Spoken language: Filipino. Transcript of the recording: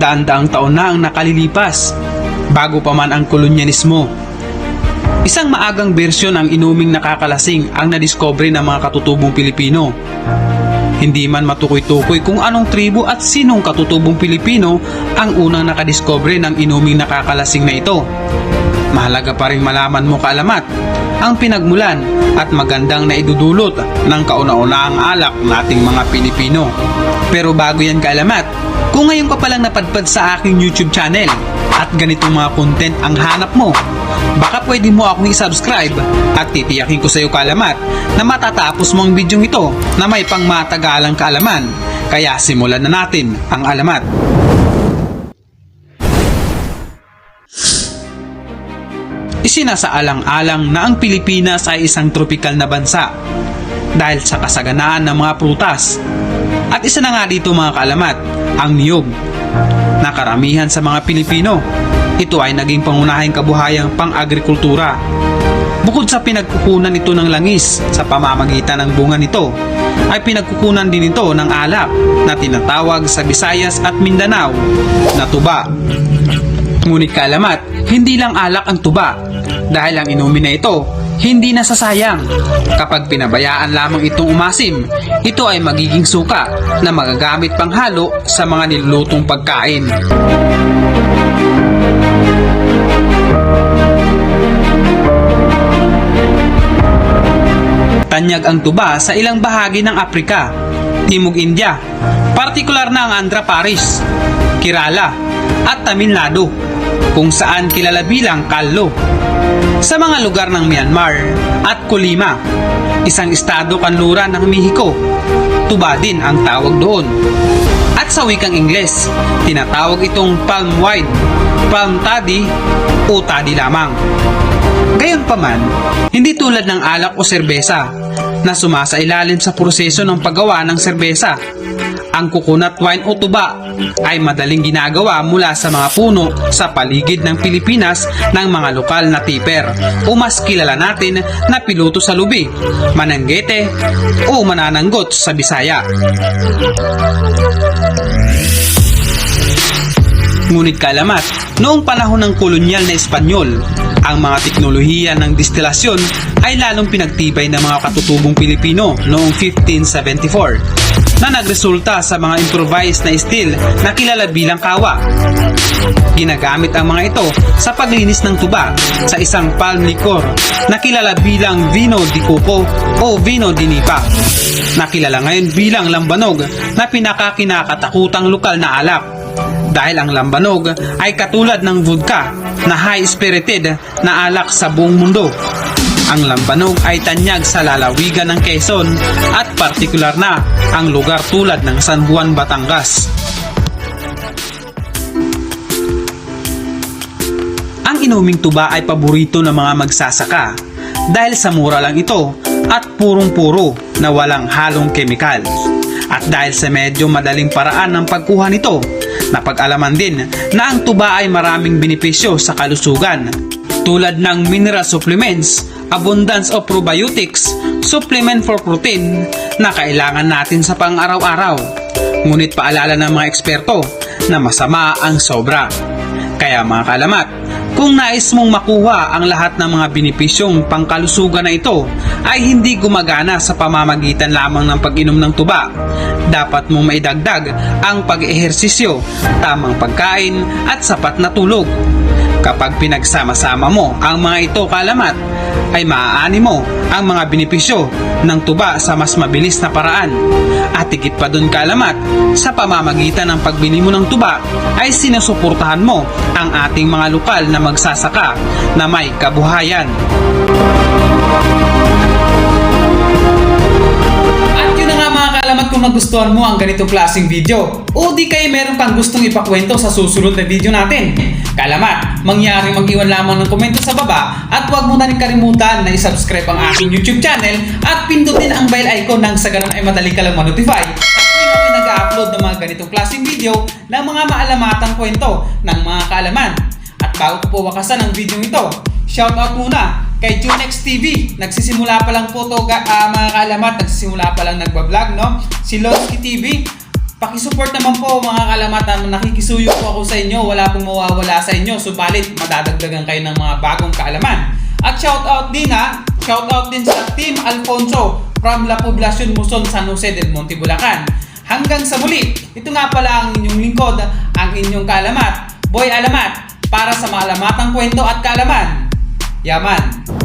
daan-daang taon na ang nakalilipas bago pa man ang kolonyalismo. Isang maagang bersyon ang inuming nakakalasing ang nadiscovery ng mga katutubong Pilipino. Hindi man matukoy-tukoy kung anong tribo at sinong katutubong Pilipino ang unang nakadiscovery ng inuming nakakalasing na ito. Mahalaga pa rin malaman mo kaalamat ang pinagmulan at magandang naidudulot ng kauna-unahang alak nating mga Pilipino. Pero bago yan kaalamat, kung ngayon ka palang napadpad sa aking YouTube channel at ganitong mga content ang hanap mo, baka pwede mo akong i-subscribe at titiyakin ko sa iyo kaalamat na matatapos mo ang video ito na may pangmatagalang kaalaman. Kaya simulan na natin ang alamat. Isinasaalang-alang na ang Pilipinas ay isang tropikal na bansa dahil sa kasaganaan ng mga prutas. At isa na nga dito mga kaalamat, ang niyog. Na karamihan sa mga Pilipino, ito ay naging pangunahing kabuhayang pang-agrikultura. Bukod sa pinagkukunan ito ng langis sa pamamagitan ng bunga nito, ay pinagkukunan din ito ng alak na tinatawag sa Visayas at Mindanao na tuba. Ngunit kaalamat, hindi lang alak ang tuba dahil ang inumin na ito hindi nasasayang. Kapag pinabayaan lamang itong umasim, ito ay magiging suka na magagamit panghalo sa mga nilulutong pagkain. Tanyag ang tuba sa ilang bahagi ng Afrika, Timog India, partikular na ang Andhra Pradesh, Kerala at Tamil Nadu, kung saan kilala bilang kallo. Sa mga lugar ng Myanmar at Colima, isang estado kanluran ng Mexico, tuba din ang tawag doon. At sa wikang Ingles, tinatawag itong palm wine, palm toddy o toddy lamang. Gayunpaman, hindi tulad ng alak o serbesa na sumasailalim sa proseso ng paggawa ng serbesa. Ang coconut wine o tuba ay madaling ginagawa mula sa mga puno sa paligid ng Pilipinas ng mga lokal na tipper o mas kilala natin na piluto sa lubi, mananggete o manananggot sa Bisaya. Ngunit kalamat, noong panahon ng kolonyal na Espanyol, ang mga teknolohiya ng distilasyon ay lalong pinagtibay ng mga katutubong Pilipino noong 1574 na nagresulta sa mga improvised na steel na kilala bilang kawa. Ginagamit ang mga ito sa paglinis ng tuba sa isang palm liquor na kilala bilang vino di coco o vino di nipa na kilala ngayon bilang lambanog na pinakakinakatakutang lokal na alak dahil ang lambanog ay katulad ng vodka na high-spirited na alak sa buong mundo. Ang lambanog ay tanyag sa lalawigan ng Quezon at partikular na ang lugar tulad ng San Juan, Batangas. Ang inuming tuba ay paborito ng mga magsasaka dahil sa mura lang ito at purong-puro na walang halong kemikal. At dahil sa medyo madaling paraan ng pagkuha nito, napag-alaman din na ang tuba ay maraming benepisyo sa kalusugan tulad ng mineral supplements, abundance of probiotics, supplement for protein na kailangan natin sa pang-araw-araw. Ngunit paalala ng mga eksperto na masama ang sobra. Kaya mga kalamat, kung nais mong makuha ang lahat ng mga benepisyong pangkalusugan na ito ay hindi gumagana sa pamamagitan lamang ng pag-inom ng tuba. Dapat mong maidagdag ang pag-ehersisyo, tamang pagkain at sapat na tulog. Kapag pinagsama-sama mo ang mga ito kalamat, ay maaani mo ang mga benepisyo ng tuba sa mas mabilis na paraan. At higit pa dun kalamat, sa pamamagitan ng pagbili mo ng tuba ay sinusuportahan mo ang ating mga lokal na magsasaka na may kabuhayan. Kung nagustuhan mo ang ganitong klaseng video o di kayo meron pang gustong ipakwento sa susunod na video natin. Kalamat, mangyari mag-iwan lamang ng komento sa baba at huwag mo na rin kalimutan na isubscribe ang aking YouTube channel at pindutin ang bell icon nang sa ganun ay madali ka lang ma-notify nag-upload ng mga ganitong klaseng video ng mga maalamatang kwento ng mga kaalaman. At bago ko po wakasan ang video ito, shoutout muna kay Junex TV. Nagsisimula pa lang po to ah, mga kaalamat, nagsisimula pa lang nagbablog, no? Si Lonsky TV. Pakisupport naman po mga kalamatan. Nakikisuyo po ako sa inyo. Wala pong mawawala sa inyo. Subalit, madadagdagan kayo ng mga bagong kaalaman. At shoutout din ha. Shoutout din sa Team Alfonso from La Poblacion, Muson, San Jose del Monte, Bulacan. Hanggang sa muli, ito nga pala ang inyong lingkod, ang inyong kaalamat, Boy Alamat, para sa mga alamatang kwento at kaalaman. 亚曼。